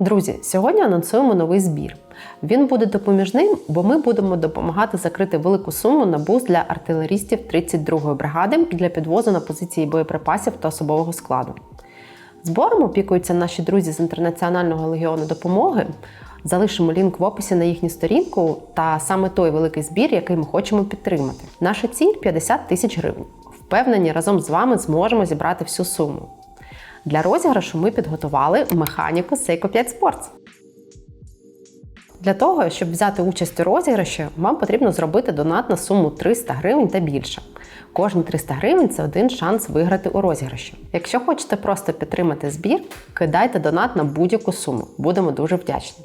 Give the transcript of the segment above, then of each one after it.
Друзі, сьогодні анонсуємо новий збір. Він буде допоміжним, бо ми будемо допомагати закрити велику суму на бус для артилерістів 32-ї бригади для підвозу на позиції боєприпасів та особового складу. Збором опікуються наші друзі з Інтернаціонального легіону допомоги. Залишимо лінк в описі на їхню сторінку та саме той великий збір, який ми хочемо підтримати. Наша ціль 50 тисяч гривень. Впевнені, разом з вами зможемо зібрати всю суму. Для розіграшу ми підготували механіку Seiko 5 Sports. Для того, щоб взяти участь у розіграші, вам потрібно зробити донат на суму 300 гривень та більше. Кожні 300 гривень це один шанс виграти у розіграші. Якщо хочете просто підтримати збір, кидайте донат на будь-яку суму. Будемо дуже вдячні.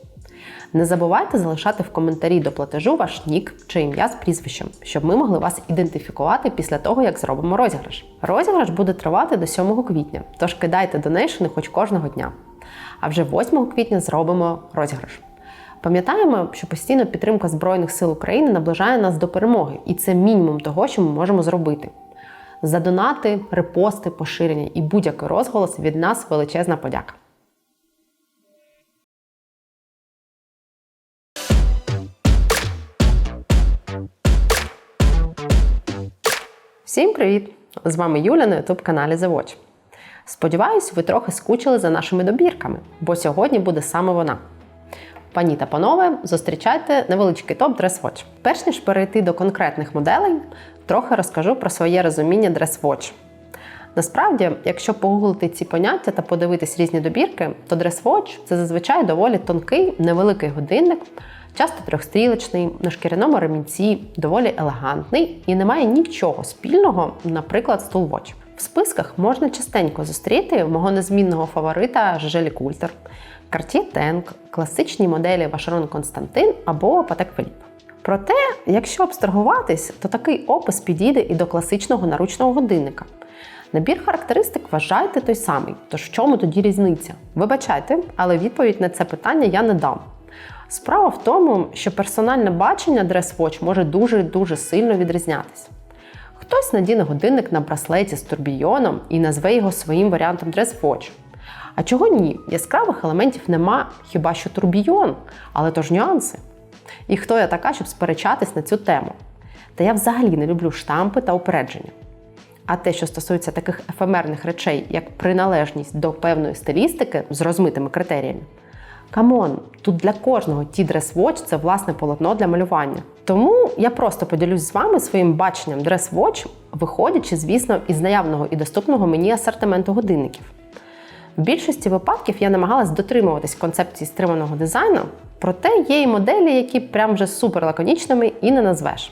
Не забувайте залишати в коментарі до платежу ваш нік чи ім'я з прізвищем, щоб ми могли вас ідентифікувати після того, як зробимо розіграш. Розіграш буде тривати до 7 квітня, тож кидайте донейшени хоч кожного дня. А вже 8 квітня зробимо розіграш. Пам'ятаємо, що постійна підтримка Збройних сил України наближає нас до перемоги, і це мінімум того, що ми можемо зробити. За донати, репости, поширення і будь-який розголос від нас величезна подяка. Всім привіт! З вами Юля на youtube каналі The Watch. Сподіваюсь, ви трохи скучили за нашими добірками, бо сьогодні буде саме вона. Пані та панове, зустрічайте невеличкий топ Dress Watch. Перш ніж перейти до конкретних моделей, трохи розкажу про своє розуміння Dress Watch. Насправді, якщо погуглити ці поняття та подивитись різні добірки, то Dress Watch – це зазвичай доволі тонкий, невеликий годинник, часто трьохстрілочний, на шкіряному ремінці, доволі елегантний і не має нічого спільного, наприклад, з Watch. В списках можна частенько зустріти мого незмінного фаворита Жежелі Культер, Cartier Tank, класичні моделі Vacheron Константин або Patek Philippe. Проте, якщо абстрагуватись, то такий опис підійде і до класичного наручного годинника. Набір характеристик вважайте той самий, тож в чому тоді різниця? Вибачайте, але відповідь на це питання я не дам. Справа в тому, що персональне бачення Dress Watch може дуже-дуже сильно відрізнятися. Хтось надіне годинник на браслеті з турбійоном і назве його своїм варіантом Dress Watch. А чого ні? Яскравих елементів нема хіба що турбійон, але то ж нюанси. І хто я така, щоб сперечатись на цю тему? Та я взагалі не люблю штампи та упередження. А те, що стосується таких ефемерних речей, як приналежність до певної стилістики з розмитими критеріями, камон, тут для кожного ті Watch – це власне полотно для малювання. Тому я просто поділюсь з вами своїм баченням Watch, виходячи, звісно, із наявного і доступного мені асортименту годинників. В більшості випадків я намагалась дотримуватись концепції стриманого дизайну, проте є і моделі, які прям вже супер лаконічними і не назвеш.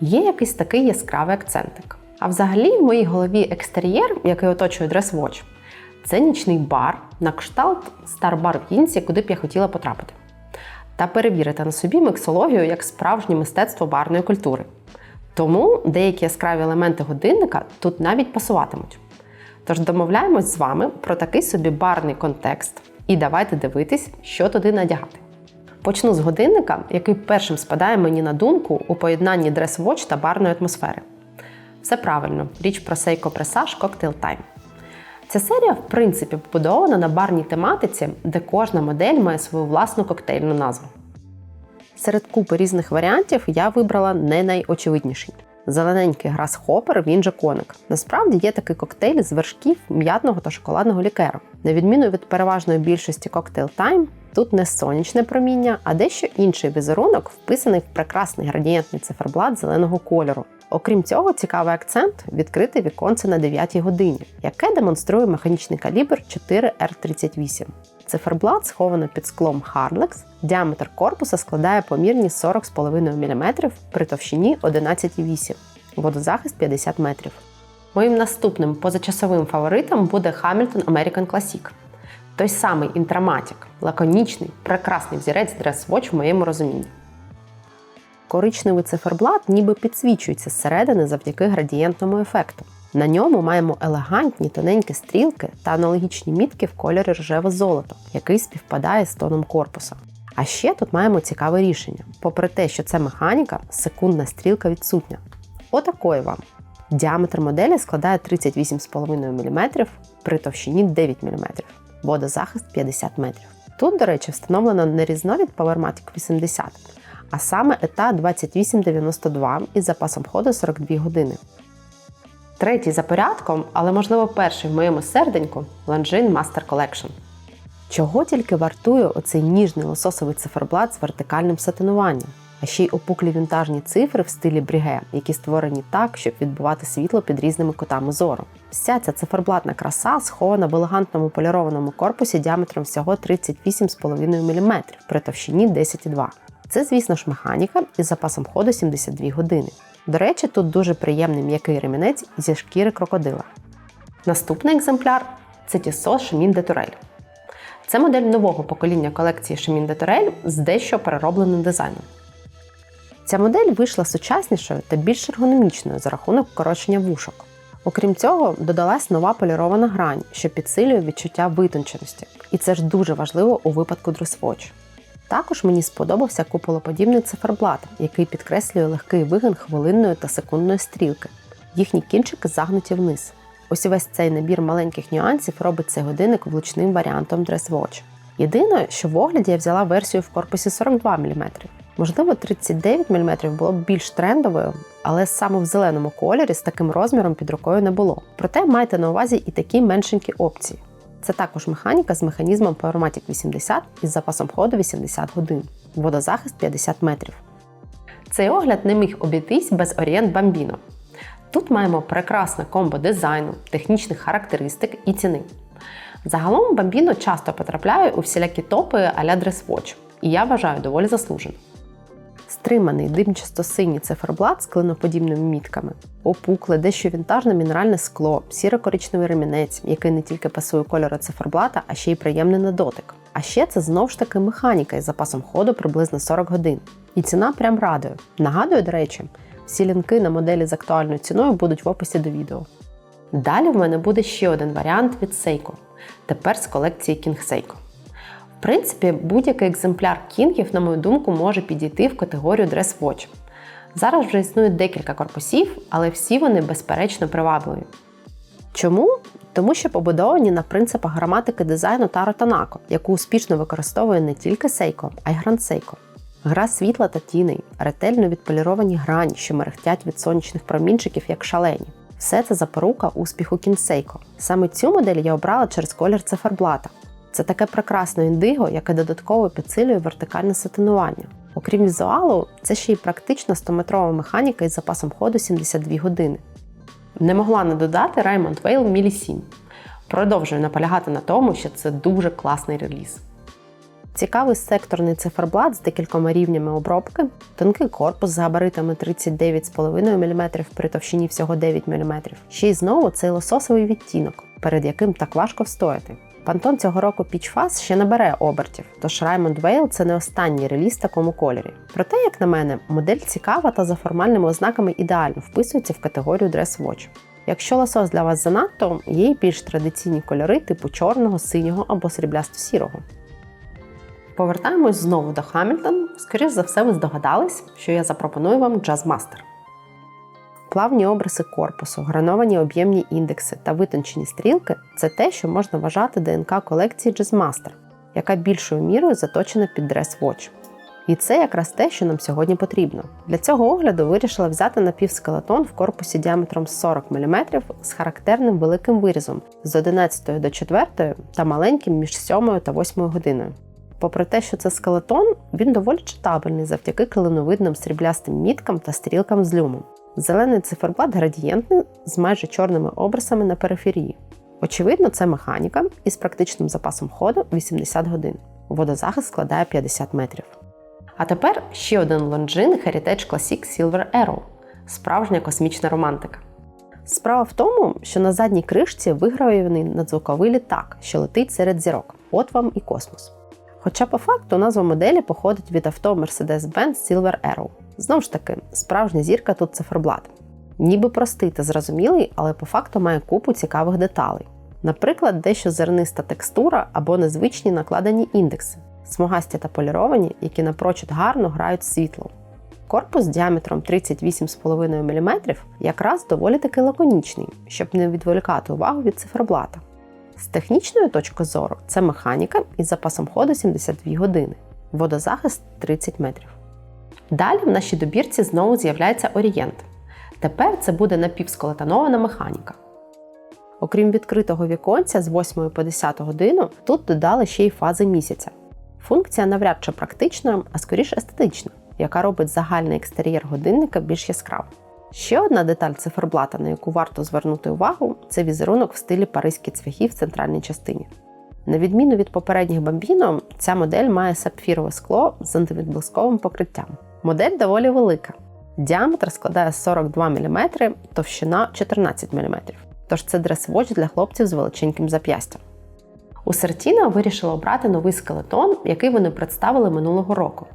Є якийсь такий яскравий акцентик. А взагалі в моїй голові екстер'єр, який оточує Watch, це нічний бар на кшталт Star-бар в Інці, куди б я хотіла потрапити. Та перевірити на собі миксологію як справжнє мистецтво барної культури. Тому деякі яскраві елементи годинника тут навіть пасуватимуть. Тож домовляємось з вами про такий собі барний контекст і давайте дивитись, що туди надягати. Почну з годинника, який першим спадає мені на думку у поєднанні дрес-вотч та барної атмосфери. Все правильно, річ про Seiko Presage Cocktail Time. Ця серія, в принципі, побудована на барній тематиці, де кожна модель має свою власну коктейльну назву. Серед купи різних варіантів я вибрала не найочевидніший. Зелененький грас-хопер, він же коник. Насправді є такий коктейль з вершків м'ятного та шоколадного лікеру. На відміну від переважної більшості коктейл Time, тут не сонячне проміння, а дещо інший візерунок, вписаний в прекрасний градієнтний циферблат зеленого кольору. Окрім цього, цікавий акцент відкрите віконце на 9 годині, яке демонструє механічний калібр 4R38. Циферблат сховано під склом Harlex, діаметр корпуса складає помірні 40,5 мм при товщині 11,8 водозахист 50 метрів. Моїм наступним позачасовим фаворитом буде Hamilton American Classic. Той самий інтраматік, лаконічний, прекрасний взірець Watch в моєму розумінні. Коричневий циферблат ніби підсвічується зсередини завдяки градієнтному ефекту. На ньому маємо елегантні тоненькі стрілки та аналогічні мітки в кольорі рожеве золото, який співпадає з тоном корпуса. А ще тут маємо цікаве рішення. Попри те, що це механіка, секундна стрілка відсутня. Отакої вам. Діаметр моделі складає 38,5 мм при товщині 9 мм, водозахист 50 метрів. Тут, до речі, встановлено не різновід PowerMatic 80, а саме ETA 2892 із запасом ходу 42 години. Третій за порядком, але можливо перший в моєму серденьку Longines Master Collection. Чого тільки вартує оцей ніжний лососовий циферблат з вертикальним сатинуванням, а ще й опуклі вінтажні цифри в стилі бріге, які створені так, щоб відбивати світло під різними кутами зору. Вся ця циферблатна краса схована в елегантному полірованому корпусі діаметром всього 38,5 мм при товщині 10,2 Це, звісно ж, механіка із запасом ходу 72 години. До речі, тут дуже приємний м'який ремінець зі шкіри крокодила. Наступний екземпляр це Tissot Chemin de Tourelle. Це модель нового покоління колекції Chemin de Tourelle з дещо переробленим дизайном. Ця модель вийшла сучаснішою та більш ергономічною за рахунок корочення вушок. Окрім цього, додалась нова полірована грань, що підсилює відчуття витонченості. І це ж дуже важливо у випадку дресвоч. Також мені сподобався куполоподібний циферблат, який підкреслює легкий вигин хвилинної та секундної стрілки. Їхні кінчики загнуті вниз. Ось весь цей набір маленьких нюансів робить цей годинник влучним варіантом Dress Єдине, що в огляді я взяла версію в корпусі 42 мм. Можливо, 39 мм було б більш трендовою, але саме в зеленому кольорі з таким розміром під рукою не було. Проте майте на увазі і такі меншенькі опції. Це також механіка з механізмом Powermatic 80 із запасом ходу 80 годин, водозахист 50 метрів. Цей огляд не міг обійтись без Orient Bambino. Тут маємо прекрасне комбо дизайну, технічних характеристик і ціни. Загалом Bambino часто потрапляє у всілякі топи а-ля Dress Watch, і я вважаю доволі заслужено. Стриманий димчасто-синій циферблат з клиноподібними мітками, опукле, дещо вінтажне мінеральне скло, сіро-коричневий ремінець, який не тільки пасує кольору циферблата, а ще й приємний на дотик. А ще це знову ж таки механіка із запасом ходу приблизно 40 годин. І ціна прям радує. Нагадую, до речі, всі лінки на моделі з актуальною ціною будуть в описі до відео. Далі в мене буде ще один варіант від Seiko. Тепер з колекції King Seiko. Принципі, будь-який екземпляр кінгів, на мою думку, може підійти в категорію Dress Watch. Зараз вже існує декілька корпусів, але всі вони безперечно привабливі. Чому? Тому що побудовані на принципах граматики дизайну Таро Танако, яку успішно використовує не тільки Seiko, а й Grand Seiko. Гра світла та тіней, ретельно відполіровані грані, що мерехтять від сонячних промінчиків як шалені. Все це запорука успіху кінсейко. Саме цю модель я обрала через колір циферблата. Це таке прекрасне індиго, яке додатково підсилює вертикальне сатинування. Окрім візуалу, це ще й практична 100-метрова механіка із запасом ходу 72 години. Не могла не додати Raymond Vale Mili 7. Продовжую наполягати на тому, що це дуже класний реліз. Цікавий секторний циферблат з декількома рівнями обробки, тонкий корпус з габаритами 39,5 мм при товщині всього 9 мм. Ще й знову цей лососовий відтінок, перед яким так важко встояти. Пантон цього року Peach Fuzz ще набере обертів, тож Raymond Vale – це не останній реліз в такому кольорі. Проте, як на мене, модель цікава та за формальними ознаками ідеально вписується в категорію Dress Watch. Якщо лосос для вас занадто, є й більш традиційні кольори типу чорного, синього або сріблясто-сірого. Повертаємось знову до Хамільтон. Скоріш за все, ви здогадались, що я запропоную вам Jazzmaster. Плавні обриси корпусу, грановані об'ємні індекси та витончені стрілки це те, що можна вважати ДНК колекції Jazzmaster, яка більшою мірою заточена під Dress Watch. І це якраз те, що нам сьогодні потрібно. Для цього огляду вирішила взяти напівскелетон в корпусі діаметром 40 мм з характерним великим вирізом з 11 до 4 та маленьким між 7 та 8 годиною. Попри те, що це скелетон, він доволі читабельний завдяки клиновидним сріблястим міткам та стрілкам з люмом. Зелений циферблат градієнтний з майже чорними обрисами на периферії. Очевидно, це механіка із практичним запасом ходу 80 годин. Водозахист складає 50 метрів. А тепер ще один Longines Heritage Classic Silver Arrow справжня космічна романтика. Справа в тому, що на задній кришці вигравлений надзвуковий літак, що летить серед зірок. От вам і космос. Хоча по факту назва моделі походить від авто Mercedes-Benz Silver Arrow. Знову ж таки, справжня зірка тут циферблат. Ніби простий та зрозумілий, але по факту має купу цікавих деталей. Наприклад, дещо зерниста текстура або незвичні накладені індекси, смугасті та поліровані, які напрочуд гарно грають світлом. Корпус діаметром 38,5 мм якраз доволі таки лаконічний, щоб не відволікати увагу від циферблата. З технічної точки зору це механіка із запасом ходу 72 години, водозахист 30 метрів. Далі в нашій добірці знову з'являється орієнт. Тепер це буде напівсколетанована механіка. Окрім відкритого віконця з 8 по 10 годину, тут додали ще й фази місяця. Функція навряд чи практична, а скоріш естетична, яка робить загальний екстер'єр годинника більш яскравим. Ще одна деталь циферблата, на яку варто звернути увагу, це візерунок в стилі паризькі цвяхи в центральній частині. На відміну від попередніх бамбіно, ця модель має сапфірове скло з антивідблисковим покриттям. Модель доволі велика. Діаметр складає 42 мм, товщина 14 мм. Тож це дрес-вотч для хлопців з величеньким зап'ястям. У Сертіна вирішили обрати новий скелетон, який вони представили минулого року.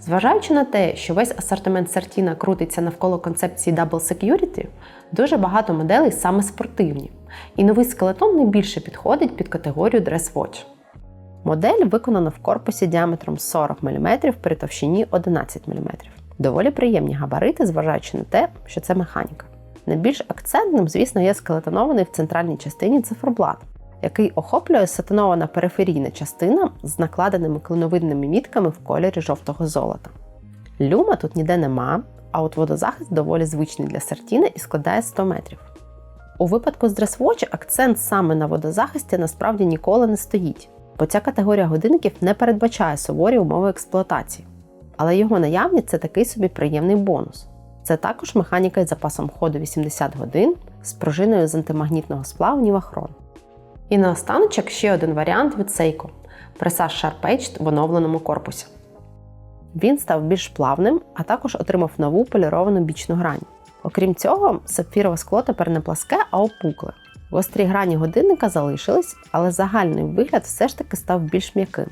Зважаючи на те, що весь асортимент Сертіна крутиться навколо концепції Double Security, дуже багато моделей саме спортивні, і новий скелетон найбільше підходить під категорію Watch. Модель виконана в корпусі діаметром 40 мм при товщині 11 мм. Доволі приємні габарити, зважаючи на те, що це механіка. Найбільш акцентним, звісно, є скелетонований в центральній частині циферблат, який охоплює сатинована периферійна частина з накладеними клиновидними мітками в кольорі жовтого золота. Люма тут ніде нема, а от водозахист доволі звичний для сертіна і складає 100 метрів. У випадку з дресвочі акцент саме на водозахисті насправді ніколи не стоїть, бо ця категорія годинників не передбачає суворі умови експлуатації. Але його наявність це такий собі приємний бонус. Це також механіка із запасом ходу 80 годин з пружиною з антимагнітного сплаву Нівахрон. І наостаночок ще один варіант від Seiko – пресаж Sharp-Edged в оновленому корпусі. Він став більш плавним, а також отримав нову поліровану бічну грань. Окрім цього, сапфірове скло тепер не пласке, а опукле. Гострі грані годинника залишились, але загальний вигляд все ж таки став більш м'яким.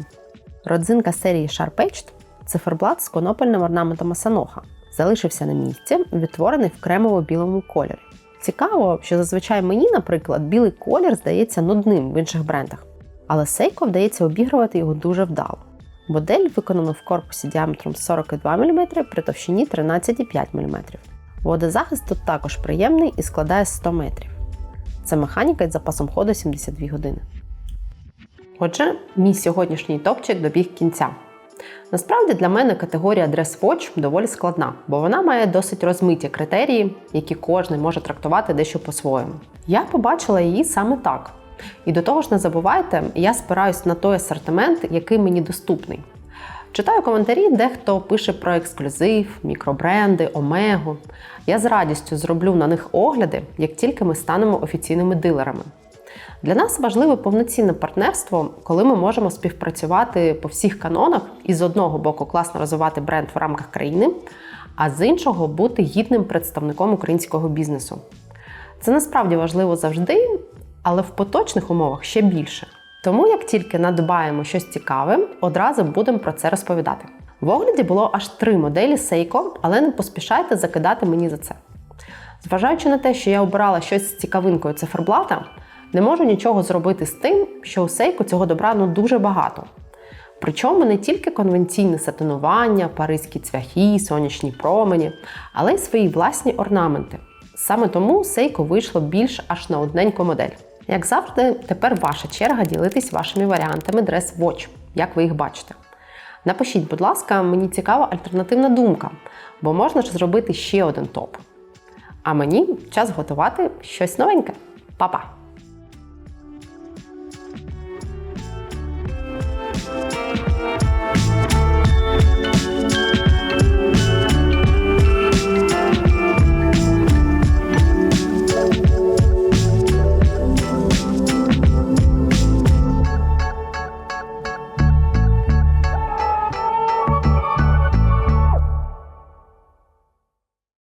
Родзинка серії Sharp-Edged – циферблат з конопельним орнаментом Асаноха. Залишився на місці, відтворений в кремово-білому кольорі. Цікаво, що зазвичай мені, наприклад, білий колір здається нудним в інших брендах, але Seiko вдається обігрувати його дуже вдало. Модель виконана в корпусі діаметром 42 мм при товщині 13,5 мм. Водозахист тут також приємний і складає 100 метрів. Це механіка із запасом ходу 72 години. Отже, мій сьогоднішній топчик добіг кінця. Насправді для мене категорія Dress Watch доволі складна, бо вона має досить розмиті критерії, які кожен може трактувати дещо по-своєму. Я побачила її саме так. І до того ж, не забувайте, я спираюсь на той асортимент, який мені доступний. Читаю коментарі, дехто пише про ексклюзив, мікробренди, омегу. Я з радістю зроблю на них огляди, як тільки ми станемо офіційними дилерами. Для нас важливе повноцінне партнерство, коли ми можемо співпрацювати по всіх канонах і з одного боку класно розвивати бренд в рамках країни, а з іншого бути гідним представником українського бізнесу. Це насправді важливо завжди, але в поточних умовах ще більше. Тому, як тільки надбаємо щось цікаве, одразу будемо про це розповідати. В огляді було аж три моделі Seiko, але не поспішайте закидати мені за це. Зважаючи на те, що я обирала щось з цікавинкою циферблата, не можу нічого зробити з тим, що у Seiko цього добра ну дуже багато. Причому не тільки конвенційне сатинування, паризькі цвяхи, сонячні промені, але й свої власні орнаменти. Саме тому Seiko вийшло більш аж на одненьку модель. Як завжди, тепер ваша черга ділитись вашими варіантами Dress Watch, як ви їх бачите. Напишіть, будь ласка, мені цікава альтернативна думка, бо можна ж зробити ще один топ. А мені час готувати щось новеньке. Па-па!